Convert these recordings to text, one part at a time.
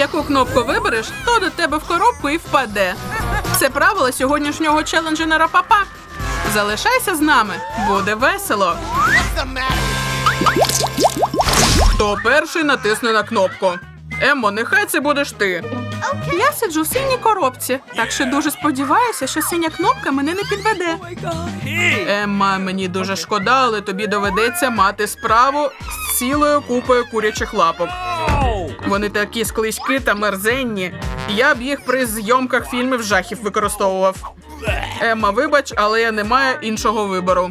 Яку кнопку вибереш, то до тебе в коробку і впаде. Це правило сьогоднішнього челенджу на рапапа. Залишайся з нами, буде весело. Хто перший натисне на кнопку? Еммо, нехай це будеш ти. Я сиджу в синій коробці, так що дуже сподіваюся, що синя кнопка мене не підведе. Емма, мені дуже шкода, але тобі доведеться мати справу з цілою купою курячих лапок. Вони такі склизькі та мерзенні. Я б їх при зйомках фільмів жахів використовував. Емма, вибач, але я не маю іншого вибору.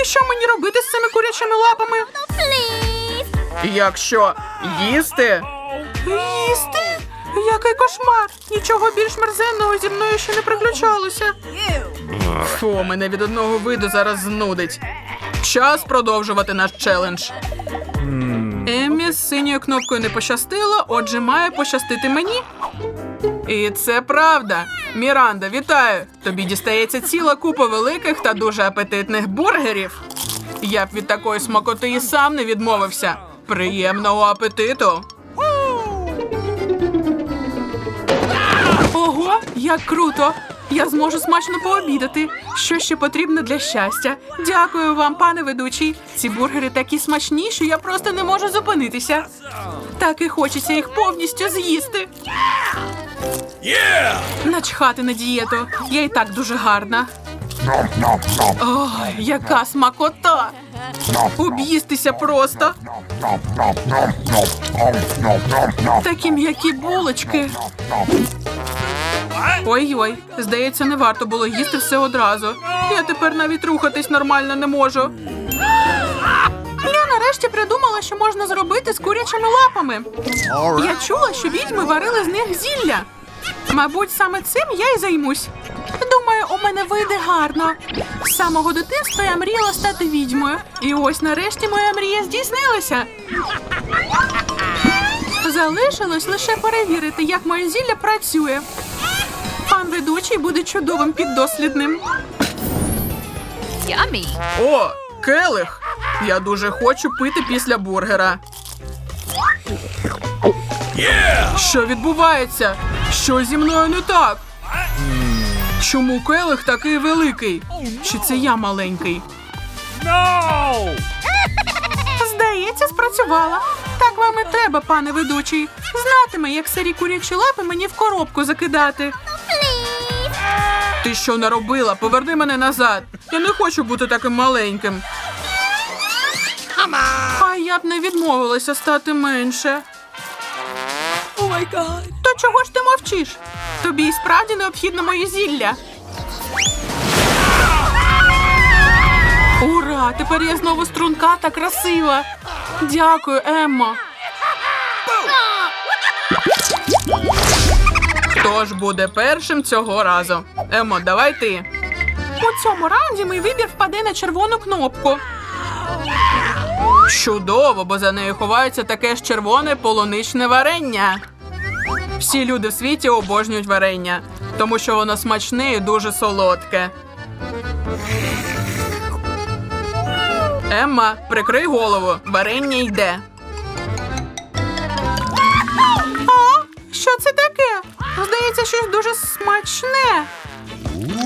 І що мені робити з цими курячими лапами? Якщо їсти? Їсти? Який кошмар! Нічого більш мерзенного зі мною ще не приключалося. Фу, мене від одного виду зараз знудить. Час продовжувати наш челендж. Еммі з синьою кнопкою не пощастило, отже, має пощастити мені. І це правда. Міранда, вітаю! Тобі дістається ціла купа великих та дуже апетитних бургерів. Я б від такої смакоти і сам не відмовився. Приємного апетиту! Ого, як круто! Я зможу смачно пообідати. Що ще потрібно для щастя? Дякую вам, пане ведучий. Ці бургери такі смачні, що я просто не можу зупинитися. Так і хочеться їх повністю з'їсти. Начхати на дієту. Я і так дуже гарна. Ой, яка смакота! Об'їстися просто. Такі м'які булочки. Ой-ой, здається, не варто було їсти все одразу. Я тепер навіть рухатись нормально не можу. Я нарешті придумала, що можна зробити з курячими лапами. Я чула, що відьми варили з них зілля. Мабуть, саме цим я й займусь. Думаю, у мене вийде гарно. З самого дитинства я мріяла стати відьмою. І ось нарешті моя мрія здійснилася. Залишилось лише перевірити, як моє зілля працює. Ведучий буде чудовим піддослідним. Yummy. О, келих! Я дуже хочу пити після бургера. Що відбувається? Що зі мною не так? Чому келих такий великий? Чи це я маленький? No! Здається, спрацювала. Так вам і треба, пане ведучий. Знатиме, як сирі курячі лапи мені в коробку закидати. Ти що наробила? Поверни мене назад. Я не хочу бути таким маленьким. А я б не відмовилася стати менше. Oh my. То чого ж ти мовчиш? Тобі і справді необхідно моє зілля. Ура! Тепер я знову струнка та красива. Дякую, Еммо. Хто ж буде першим цього разу? Еммо, давай ти. У цьому раунді мій вибір впаде на червону кнопку. Чудово, бо за нею ховається таке ж червоне полуничне варення. Всі люди в світі обожнюють варення, тому що воно смачне і дуже солодке. Емма, прикрий голову, варення йде. А? Що це таке? Здається, щось дуже смачне.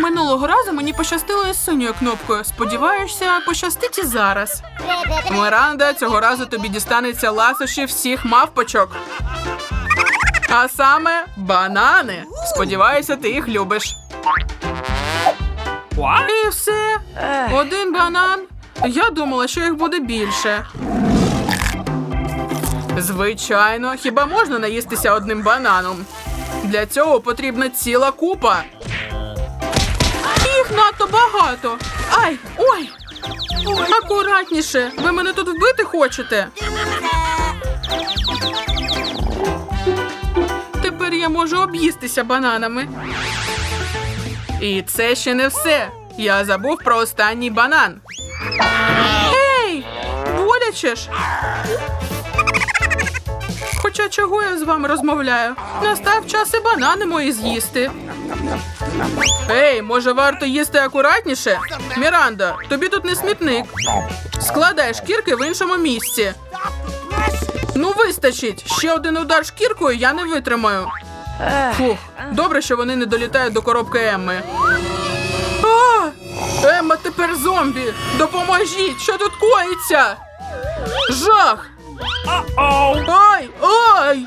Минулого разу мені пощастило із синьою кнопкою. Сподіваюся, пощастить і зараз. Міранда, цього разу тобі дістанеться ласощі всіх мавпочок. А саме банани. Сподіваюся, ти їх любиш. І все. Один банан. Я думала, що їх буде більше. Звичайно, хіба можна наїстися одним бананом? Для цього потрібна ціла купа. Надто багато. Ай, ой! Акуратніше! Ви мене тут вбити хочете? Тепер я можу об'їстися бананами. І це ще не все. Я забув про останній банан. Ей! Боляче ж. Хоча чого я з вами розмовляю? Настав час і банани мої з'їсти. Ей, може варто їсти акуратніше? Міранда, тобі тут не смітник. Складай шкірки в іншому місці. Ну, вистачить. Ще один удар шкіркою я не витримаю. Фух, добре, що вони не долітають до коробки Емми. А! Емма тепер зомбі! Допоможіть! Що тут коїться? Жах! Ай! Ай!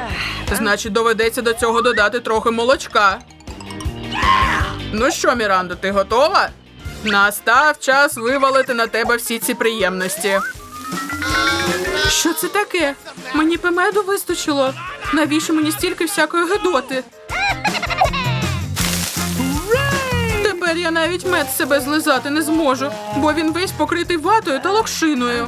Значить, доведеться до цього додати трохи молочка. Ну що, Мірандо, ти готова? Настав час вивалити на тебе всі ці приємності. Що це таке? Мені пемеду вистачило. Навіщо мені стільки всякої гидоти? Тепер я навіть мед себе злизати не зможу, бо він весь покритий ватою та локшиною.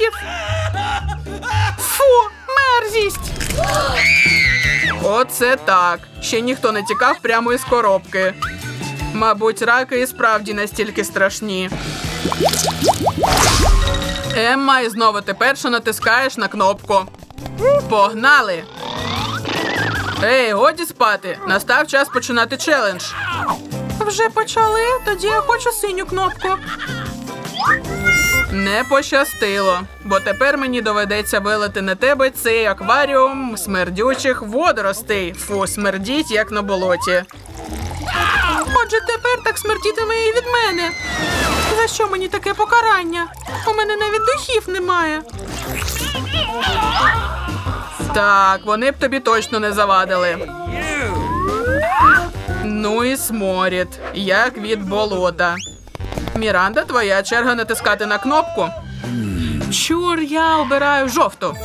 Цих! Фу, мерзість! Оце так. Ще ніхто не тікав прямо із коробки. Мабуть, раки і справді настільки страшні. Емма, і знову ти перша натискаєш на кнопку. Погнали! Ей, годі спати! Настав час починати челендж. Вже почали, тоді я хочу синю кнопку. Не пощастило, бо тепер мені доведеться вилити на тебе цей акваріум смердючих водоростей. Фу, смердіть, як на болоті. Отже, тепер так смердітиме і від мене. За що мені таке покарання? У мене навіть духів немає. Так, вони б тобі точно не завадили. Ну і сморід, як від болота. Міранда, твоя черга натискати на кнопку. Чур, я обираю жовту.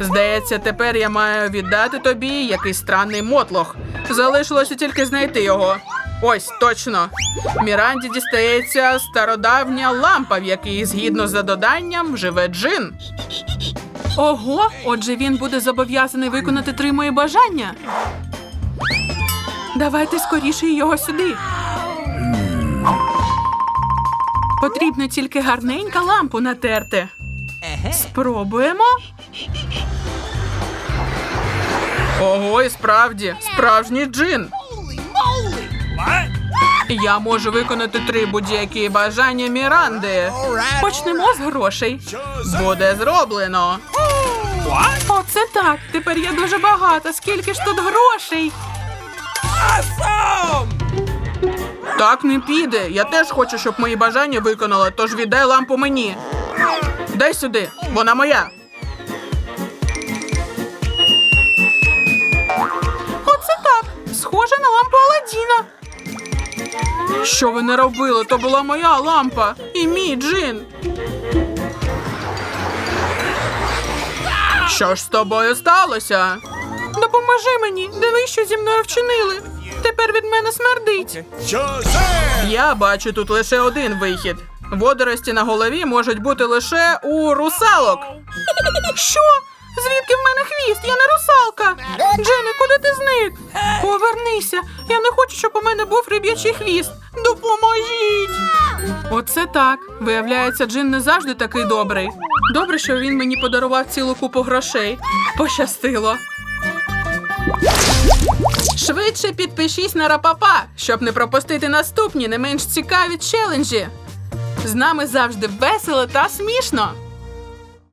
Здається, тепер я маю віддати тобі якийсь странний мотлох. Залишилося тільки знайти його. Ось точно. Міранді дістається стародавня лампа, в якій, згідно за доданням, живе джин. Ого, отже, він буде зобов'язаний виконати три мої бажання. Давайте скоріше його сюди. Потрібно тільки гарненька лампу натерти. Спробуємо. Ого, і справді, справжній джин. Я можу виконати три будь-які бажання Міранди. Почнемо з грошей. Буде зроблено. Оце так. Тепер я дуже багата. Скільки ж тут грошей? Awesome! Так не піде. Я теж хочу, щоб мої бажання виконали, тож віддай лампу мені. Дай сюди, вона моя. Оце так. Схоже на лампу Аладдіна. Що ви не робили? То була моя лампа і мій джин. Що ж з тобою сталося? Допоможи мені, дивись, що зі мною вчинили. Тепер від мене смердить. Я бачу тут лише один вихід. Водорості на голові можуть бути лише у русалок. Що? Звідки в мене хвіст? Я не русалка. Джене, куди ти зник? Повернися. Я не хочу, щоб у мене був риб'ячий хвіст. Допоможіть. Оце так. Виявляється, Джин не завжди такий добрий. Добре, що він мені подарував цілу купу грошей. Пощастило. Швидше підпишись на Рапапа, щоб не пропустити наступні не менш цікаві челенджі. З нами завжди весело та смішно.